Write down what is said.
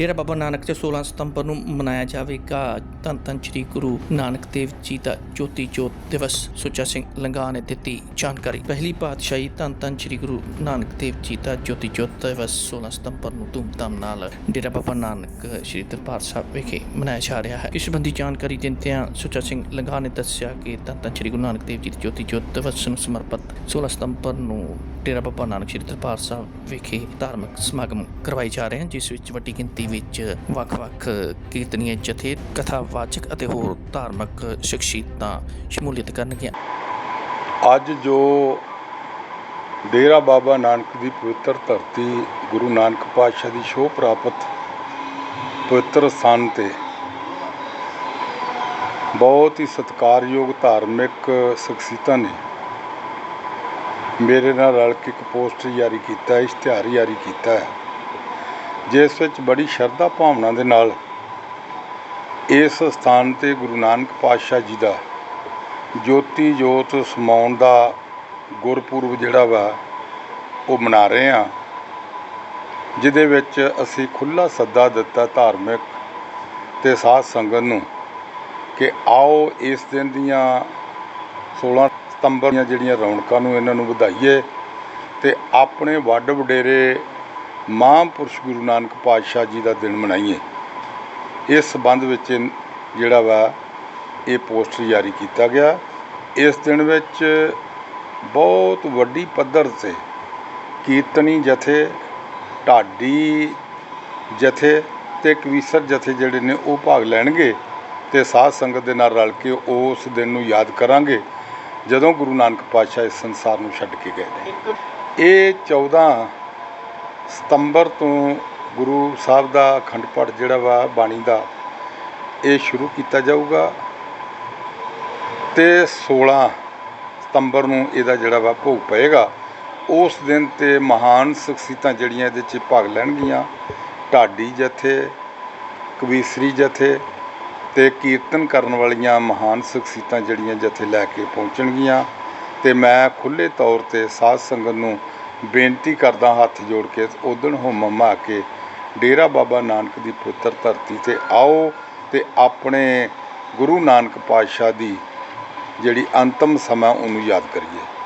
ਡੇਰਾ ਬਾਬਾ ਨਾਨਕ ਤੇ 16 ਸਤੰਬਰ ਨੂੰ ਮਨਾਇਆ ਜਾਵੇਗਾ। ਧੰਨ ਧੰਨ ਸ੍ਰੀ ਗੁਰੂ ਨਾਨਕ ਦੇਵ ਜੀ ਦਾ ਜੋਤੀ ਜੋਤ ਦਿਵਸ। ਸੁੱਚਾ ਸਿੰਘ ਲੰਗਾ ਨੇ ਦਿੱਤੀ ਜਾਣਕਾਰੀ। ਪਹਿਲੀ ਪਾਤਸ਼ਾਹੀ ਧੰਨ ਧੰਨ ਸ੍ਰੀ ਗੁਰੂ ਨਾਨਕ ਦੇਵ ਜੀ ਦਾ ਜੋਤੀ ਜੋਤ ਦਿਵਸ 16 ਸਤੰਬਰ ਨੂੰ ਧੂਮਧਾਮ ਨਾਲ ਡੇਰਾ ਬਾਬਾ ਨਾਨਕ, ਸ੍ਰੀ ਦਰਬਾਰ ਸਾਹਿਬ ਵਿਖੇ ਮਨਾਇਆ ਜਾ ਰਿਹਾ ਹੈ। ਇਸ ਸੰਬੰਧੀ ਜਾਣਕਾਰੀ ਦਿੰਦਿਆਂ ਸੁੱਚਾ ਸਿੰਘ ਲੰਗਾ ਨੇ ਦੱਸਿਆ ਕਿ ਧੰਨ ਧੰਨ ਸ੍ਰੀ ਗੁਰੂ ਨਾਨਕ ਦੇਵ ਜੀ ਦੀ ਜੋਤੀ ਜੋਤ ਦਿਵਸ ਨੂੰ ਸਮਰਪਿਤ 16 ਸਤੰਬਰ ਨੂੰ ਡੇਰਾ ਬਾਬਾ ਨਾਨਕ, ਸ੍ਰੀ ਦਰਬਾਰ ਸਾਹਿਬ ਵਿਖੇ ਧਾਰਮਿਕ ਸਮਾਗਮ ਕਰਵਾਏ ਜਾ ਰਹੇ ਹਨ, ਜਿਸ ਵਿੱਚ ਵੱਡੀ ਗਿਣਤੀ ਵਿੱਚ ਵੱਖ-ਵੱਖ ਕੀਰਤਨੀਏ, ਜਥੇ, ਕਥਾਵਾਚਕ ਅਤੇ ਹੋਰ ਧਾਰਮਿਕ ਸ਼ਖਸੀਅਤਾਂ ਸ਼ਮੂਲੀਅਤ ਕਰਨਗੀਆਂ। ਅੱਜ ਜੋ ਡੇਰਾ ਬਾਬਾ ਨਾਨਕ ਦੀ ਪਵਿੱਤਰ ਧਰਤੀ ਗੁਰੂ ਨਾਨਕ ਪਾਤਸ਼ਾਹ ਦੀ ਸ਼ੋਭ ਪ੍ਰਾਪਤ ਪਵਿੱਤਰ ਸਥਾਨ ਤੇ ਬਹੁਤ ਹੀ ਸਤਿਕਾਰਯੋਗ ਧਾਰਮਿਕ ਸ਼ਖਸੀਅਤਾਂ ਨੇ। ਮੇਰੇ ਨਾਲ ਰਲ ਕੇ ਇੱਕ ਪੋਸਟਰ ਜਾਰੀ ਕੀਤਾ ਇਸ਼ਤਿਹਾਰ ਜਾਰੀ ਕੀਤਾ ਹੈ। ਜਿਸ ਵਿੱਚ ਬੜੀ ਸ਼ਰਧਾ ਭਾਵਨਾ ਦੇ ਨਾਲ ਇਸ ਸਥਾਨ ਤੇ ਗੁਰੂ ਨਾਨਕ ਪਾਤਸ਼ਾਹ ਜੀ ਦਾ ਜੋਤੀ ਜੋਤ ਸਮਾਉਣ ਦਾ ਗੁਰਪੁਰਬ ਜਿਹੜਾ ਵਾ, ਉਹ ਮਨਾ ਰਹੇ ਆ ਜਿਹਦੇ ਵਿੱਚ ਅਸੀਂ ਖੁੱਲਾ ਸੱਦਾ ਦਿੱਤਾ ਧਾਰਮਿਕ ਤੇ ਸਾਧ ਸੰਗਤ ਨੂੰ ਕਿ ਆਓ ਇਸ ਦਿਨ ਦੀਆਂ 16 ਸਤੰਬਰ ਦੀਆਂ ਜਿਹੜੀਆਂ ਰੌਣਕਾਂ ਨੂੰ ਇਹਨਾਂ ਨੂੰ ਵਧਾਈਏ ਤੇ ਆਪਣੇ ਵੱਡ ਵਡੇਰੇ ਮਹਾਂਪੁਰਸ਼ ਗੁਰੂ ਨਾਨਕ ਪਾਤਸ਼ਾਹ ਜੀ ਦਾ ਦਿਨ ਮਨਾਈਏ। ਇਸ ਸੰਬੰਧ ਵਿੱਚ ਜਿਹੜਾ ਵਾ ਇਹ ਪੋਸਟਰ ਜਾਰੀ ਕੀਤਾ ਗਿਆ। ਇਸ ਦਿਨ ਵਿੱਚ ਬਹੁਤ ਵੱਡੀ ਪੱਧਰ ਤੇ ਕੀਰਤਨੀ ਜਥੇ ਢਾਡੀ ਜਥੇ ਤੇ ਕਵੀਸਰ ਜਥੇ ਜਿਹੜੇ ਨੇ ਉਹ ਭਾਗ ਲੈਣਗੇ ਤੇ ਸਾਧ ਸੰਗਤ ਦੇ ਨਾਲ ਰਲ ਕੇ ਉਸ ਦਿਨ ਨੂੰ ਯਾਦ ਕਰਾਂਗੇ ਜਦੋਂ ਗੁਰੂ ਨਾਨਕ ਪਾਤਸ਼ਾਹ ਇਸ ਸੰਸਾਰ ਨੂੰ ਛੱਡ ਕੇ ਗਏ ਨੇ। ਇਹ 14 ਸਤੰਬਰ ਤੋਂ ਗੁਰੂ ਸਾਹਿਬ ਦਾ ਅਖੰਡ ਪਾਠ ਜਿਹੜਾ ਵਾ ਬਾਣੀ ਦਾ, ਇਹ ਸ਼ੁਰੂ ਕੀਤਾ ਜਾਊਗਾ। ਤੇ 16 ਸਤੰਬਰ ਨੂੰ ਇਹਦਾ ਜਿਹੜਾ ਵਾ ਭੋਗ ਪਏਗਾ। ਉਸ ਦਿਨ ਤੇ ਮਹਾਨ ਸ਼ਖਸੀਅਤਾਂ ਜਿਹੜੀਆਂ ਇਹਦੇ 'ਚ ਭਾਗ ਲੈਣਗੀਆਂ। ਢਾਡੀ ਜਥੇ, ਕਵੀਸਰੀ ਜਥੇ ਤੇ ਕੀਰਤਨ ਕਰਨ ਵਾਲੀਆਂ ਮਹਾਨ ਸ਼ਖਸੀਅਤਾਂ ਜਿਹੜੀਆਂ ਜਥੇ ਲੈ ਕੇ ਪਹੁੰਚਣਗੀਆਂ। ਤੇ ਮੈਂ ਖੁੱਲੇ ਤੌਰ ਤੇ ਸਾਧ ਸੰਗਤ ਨੂੰ ਬੇਨਤੀ ਕਰਦਾ ਹੱਥ ਜੋੜ ਕੇ ਉਦਣ ਹੋਮਮਾ ਕੇ, ਡੇਰਾ ਬਾਬਾ ਨਾਨਕ ਦੀ ਪੁੱਤਰ ਧਰਤੀ ਤੇ ਆਓ ਤੇ ਆਪਣੇ ਗੁਰੂ ਨਾਨਕ ਪਾਤਸ਼ਾਹ ਦੀ ਜਿਹੜੀ ਅੰਤਮ ਸਮਾਂ ਉਹਨੂੰ ਯਾਦ ਕਰੀਏ।